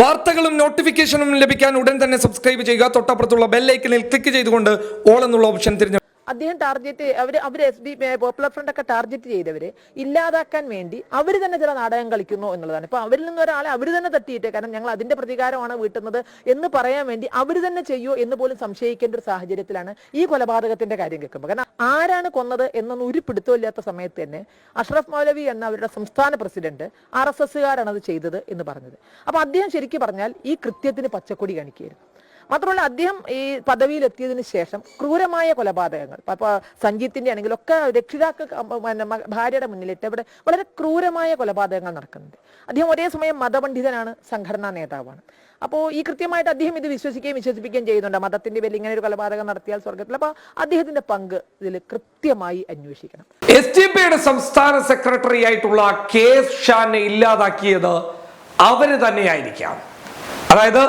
വാർത്തകളും നോട്ടിഫിക്കേഷനും ലഭിക്കാൻ ഉടൻ തന്നെ സബ്സ്ക്രൈബ് ചെയ്യുക. തൊട്ടപ്പുറത്തുള്ള ബെല്ലൈക്കനിൽ ക്ലിക്ക് ചെയ്തുകൊണ്ട് ഓൾ എന്നുള്ള ഓപ്ഷൻ തിരഞ്ഞെടുക്കുക. അദ്ദേഹം ടാർഗറ്റ് അവർ അവർ എസ് ബി പോപ്പുലർ ഫ്രണ്ട് ഒക്കെ ടാർഗറ്റ് ചെയ്തവരെ ഇല്ലാതാക്കാൻ വേണ്ടി അവർ തന്നെ ചില നാടകം കളിക്കുന്നു എന്നുള്ളതാണ്. ഇപ്പൊ അവരിൽ നിന്ന് ഒരാളെ അവർ തന്നെ തട്ടിയിട്ട് കാരണം ഞങ്ങൾ അതിന്റെ പ്രതികാരമാണ് വീട്ടുന്നത് എന്ന് പറയാൻ വേണ്ടി അവർ തന്നെ ചെയ്യൂ എന്ന് പോലും സംശയിക്കേണ്ട ഒരു സാഹചര്യത്തിലാണ് ഈ കൊലപാതകത്തിന്റെ കാര്യം കേൾക്കുമ്പോൾ കാരണം ആരാണ് കൊന്നത് എന്നൊന്നും ഒരു പിടുത്തമില്ലാത്ത സമയത്ത് തന്നെ അഷ്റഫ് മൗലവി എന്ന അവരുടെ സംസ്ഥാന പ്രസിഡന്റ് ആർ എസ് എസ്സുകാരാണ് അത് ചെയ്തത് എന്ന് പറഞ്ഞത്. അപ്പൊ അദ്ദേഹം ശരിക്കും പറഞ്ഞാൽ ഈ കൃത്യത്തിന് പച്ചക്കൊടി കാണിക്കുകയായിരുന്നു. മാത്രമല്ല അദ്ദേഹം ഈ പദവിയിൽ എത്തിയതിന് ശേഷം ക്രൂരമായ കൊലപാതകങ്ങൾ അപ്പൊ സഞ്ജിത്തിന്റെ ആണെങ്കിലും ഒക്കെ രക്ഷിതാക്കൾ ഭാര്യയുടെ മുന്നിലിട്ട് ഇവിടെ വളരെ ക്രൂരമായ കൊലപാതകങ്ങൾ നടക്കുന്നുണ്ട്. അദ്ദേഹം ഒരേ സമയം മതപണ്ഡിതനാണ് സംഘടനാ നേതാവാണ്. അപ്പോൾ ഈ കൃത്യമായിട്ട് അദ്ദേഹം ഇത് വിശ്വസിക്കുകയും വിശ്വസിപ്പിക്കുകയും ചെയ്യുന്നുണ്ട്. മതത്തിന്റെ പേരിൽ ഇങ്ങനെ ഒരു കൊലപാതകം നടത്തിയാൽ സ്വർഗത്തിൽ. അപ്പൊ അദ്ദേഹത്തിന്റെ പങ്ക് ഇതിൽ കൃത്യമായി അന്വേഷിക്കണം. എസ് ടി പിയുടെ സംസ്ഥാന സെക്രട്ടറി ആയിട്ടുള്ള കെ എസ് ഷാനെ ഇല്ലാതാക്കിയത് അവർ തന്നെയായിരിക്കാം. അതായത്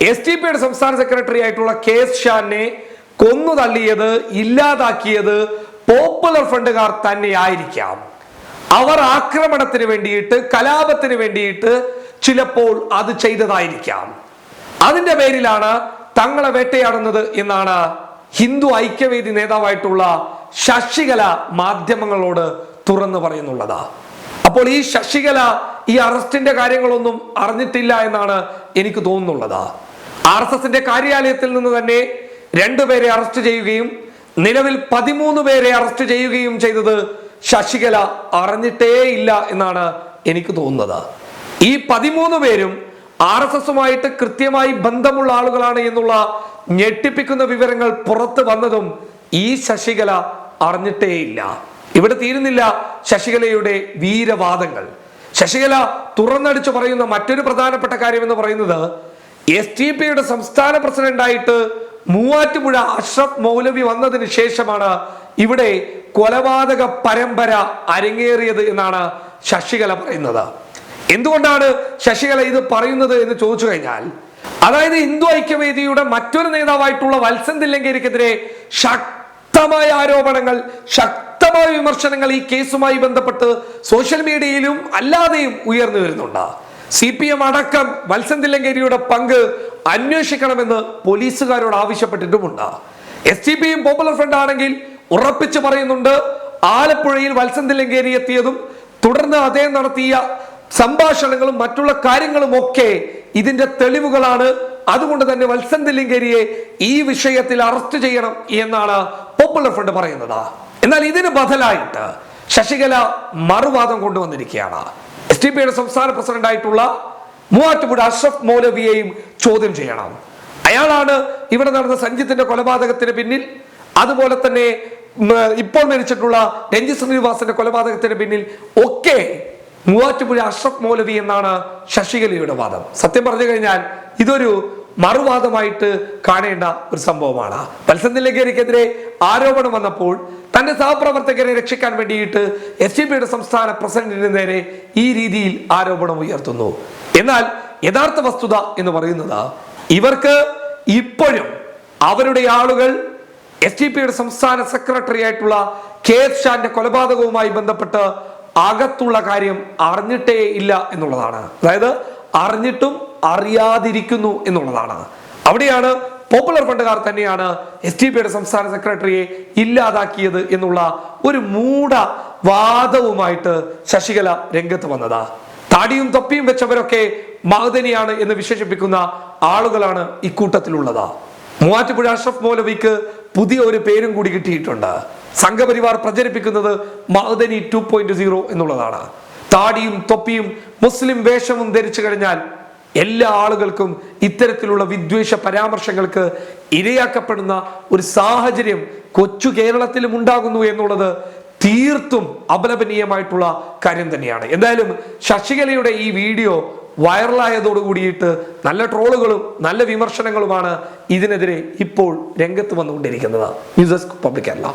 എസ് ടി പിയുടെ സംസ്ഥാന സെക്രട്ടറി ആയിട്ടുള്ള കെ എസ് ഷാനെ കൊന്നു തള്ളിയത് ഇല്ലാതാക്കിയത് പോപ്പുലർ ഫ്രണ്ടുകാർ തന്നെയായിരിക്കാം. അവർ ആക്രമണത്തിന് വേണ്ടിയിട്ട് കലാപത്തിന് വേണ്ടിയിട്ട് ചിലപ്പോൾ അത് ചെയ്തതായിരിക്കാം. അതിന്റെ പേരിലാണ് തങ്ങളെ വേട്ടയാടുന്നത് എന്നാണ് ഹിന്ദു ഐക്യവേദി നേതാവായിട്ടുള്ള ശശികല മാധ്യമങ്ങളോട് തുറന്നു പറയുന്നുള്ളത്. അപ്പോൾ ഈ ശശികല ഈ അറസ്റ്റിന്റെ കാര്യങ്ങളൊന്നും അറിഞ്ഞിട്ടില്ല എന്നാണ് എനിക്ക് തോന്നുന്നുള്ളത്. ആർ എസ് എസിന്റെ കാര്യാലയത്തിൽ നിന്ന് തന്നെ രണ്ടുപേരെ അറസ്റ്റ് ചെയ്യുകയും നിലവിൽ പതിമൂന്ന് പേരെ അറസ്റ്റ് ചെയ്യുകയും ചെയ്തത് ശശികല അറിഞ്ഞിട്ടേ ഇല്ല എന്നാണ് എനിക്ക് തോന്നുന്നത്. ഈ പതിമൂന്ന് പേരും ആർ എസ് എസുമായിട്ട് കൃത്യമായി ബന്ധമുള്ള ആളുകളാണ് എന്നുള്ള ഞെട്ടിപ്പിക്കുന്ന വിവരങ്ങൾ പുറത്തു വന്നതും ഈ ശശികല അറിഞ്ഞിട്ടേയില്ല. ഇവിടെ തീരുന്നില്ല ശശികലയുടെ വീരവാദങ്ങൾ. ശശികല തുറന്നടിച്ചു പറയുന്ന മറ്റൊരു പ്രധാനപ്പെട്ട കാര്യം എന്ന് പറയുന്നത് എസ് ടി പിയുടെ സംസ്ഥാന പ്രസിഡന്റായിട്ട് മൂവാറ്റുപുഴ അഷ്റഫ് മൗലവി വന്നതിന് ശേഷമാണ് ഇവിടെ കൊലപാതക പരമ്പര അരങ്ങേറിയത് എന്നാണ് ശശികല പറയുന്നത്. എന്തുകൊണ്ടാണ് ശശികല ഇത് പറയുന്നത് എന്ന് ചോദിച്ചു കഴിഞ്ഞാൽ അതായത് ഹിന്ദു ഐക്യവേദിയുടെ മറ്റൊരു നേതാവായിട്ടുള്ള വത്സൻ തില്ലങ്കേരിക്കെതിരെ ശക്തമായ ആരോപണങ്ങൾ ശക്തമായ വിമർശനങ്ങൾ ഈ കേസുമായി ബന്ധപ്പെട്ട് സോഷ്യൽ മീഡിയയിലും അല്ലാതെയും ഉയർന്നു വരുന്നുണ്ട്. സി പി എം അടക്കം വത്സൻ തില്ലങ്കേരിയുടെ പങ്ക് അന്വേഷിക്കണമെന്ന് പോലീസുകാരോട് ആവശ്യപ്പെട്ടിട്ടുമുണ്ട്. എസ് ടി പിയും പോപ്പുലർ ഫ്രണ്ട് ആണെങ്കിൽ ഉറപ്പിച്ചു പറയുന്നുണ്ട് ആലപ്പുഴയിൽ വത്സൻ എത്തിയതും തുടർന്ന് അദ്ദേഹം നടത്തിയ സംഭാഷണങ്ങളും മറ്റുള്ള കാര്യങ്ങളും ഒക്കെ ഇതിന്റെ തെളിവുകളാണ്. അതുകൊണ്ട് തന്നെ വത്സൻ ഈ വിഷയത്തിൽ അറസ്റ്റ് ചെയ്യണം എന്നാണ് പോപ്പുലർ ഫ്രണ്ട് പറയുന്നത്. എന്നാൽ ഇതിന് ബദലായിട്ട് ശശികല മറുവാദം കൊണ്ടുവന്നിരിക്കുകയാണ്. എസ് ടി പിയുടെ സംസ്ഥാന പ്രസിഡന്റ് ആയിട്ടുള്ള മൂവാറ്റുപുഴ അഷ്റഫ് മൗലവിയെയും ചോദ്യം ചെയ്യണം. അയാളാണ് ഇവിടെ നടന്ന സഞ്ജിത്തിന്റെ കൊലപാതകത്തിന് പിന്നിൽ അതുപോലെ തന്നെ ഇപ്പോൾ മരിച്ചിട്ടുള്ള രഞ്ജി ശ്രീനിവാസന്റെ കൊലപാതകത്തിന് പിന്നിൽ ഒക്കെ മൂവാറ്റുപുഴ അഷ്റഫ് മൗലവി എന്നാണ് ശശികലയുടെ വാദം. സത്യം പറഞ്ഞു കഴിഞ്ഞാൽ ഇതൊരു മറുവാദമായിട്ട് കാണേണ്ട ഒരു സംഭവമാണ്. വത്സന്തിലഗേരിക്കെതിരെ ആരോപണം വന്നപ്പോൾ തന്റെ സഹപ്രവർത്തകരെ രക്ഷിക്കാൻ വേണ്ടിയിട്ട് എസ് ഡി പിയുടെ സംസ്ഥാന പ്രസിഡന്റിന് നേരെ ഈ രീതിയിൽ ആരോപണം ഉയർത്തുന്നു. എന്നാൽ യഥാർത്ഥ വസ്തുത എന്ന് പറയുന്നത് ഇവർക്ക് ഇപ്പോഴും അവരുടെ ആളുകൾ എസ് ടി പിയുടെ സംസ്ഥാന സെക്രട്ടറി ആയിട്ടുള്ള കെ എസ് ഷാന്റെ കൊലപാതകവുമായി ബന്ധപ്പെട്ട് അകത്തുള്ള കാര്യം അറിഞ്ഞിട്ടേ ഇല്ല എന്നുള്ളതാണ്. അതായത് അറിഞ്ഞിട്ടും അറിയാതിരിക്കുന്നു എന്നുള്ളതാണ്. അവിടെയാണ് പോപ്പുലർ ഫണ്ടുകാർ തന്നെയാണ് എസ് ടി പിയുടെ സംസ്ഥാന സെക്രട്ടറിയെ ഇല്ലാതാക്കിയത് എന്നുള്ള ഒരു മൂഢ വാദവുമായിട്ട് ശശികല രംഗത്ത് വന്നതാ. താടിയും തൊപ്പിയും വെച്ചവരൊക്കെ മഹദനിയാണ് എന്ന് വിശേഷിപ്പിക്കുന്ന ആളുകളാണ് ഇക്കൂട്ടത്തിലുള്ളത്. മൂവാറ്റുപുഴ അഷ്റഫ് മൗലവിക്ക് പുതിയ ഒരു പേരും കൂടി കിട്ടിയിട്ടുണ്ട്. സംഘപരിവാർ പ്രചരിപ്പിക്കുന്നത് മഹദനി ടു പോയിന്റ് സീറോ എന്നുള്ളതാണ്. താടിയും തൊപ്പിയും മുസ്ലിം വേഷവും ധരിച്ചു കഴിഞ്ഞാൽ എല്ലാ ആളുകൾക്കും ഇത്തരത്തിലുള്ള വിദ്വേഷ പരാമർശങ്ങൾക്ക് ഇരയാക്കപ്പെടുന്ന ഒരു സാഹചര്യം കൊച്ചു കേരളത്തിലും ഉണ്ടാകുന്നു എന്നുള്ളത് തീർത്തും അപലപനീയമായിട്ടുള്ള കാര്യം തന്നെയാണ്. എന്തായാലും ശശികലയുടെ ഈ വീഡിയോ വൈറലായതോടു കൂടിയിട്ട് നല്ല ട്രോളുകളും നല്ല വിമർശനങ്ങളുമാണ് ഇതിനെതിരെ ഇപ്പോൾ രംഗത്ത് വന്നുകൊണ്ടിരിക്കുന്നത്. News desk public Kerala.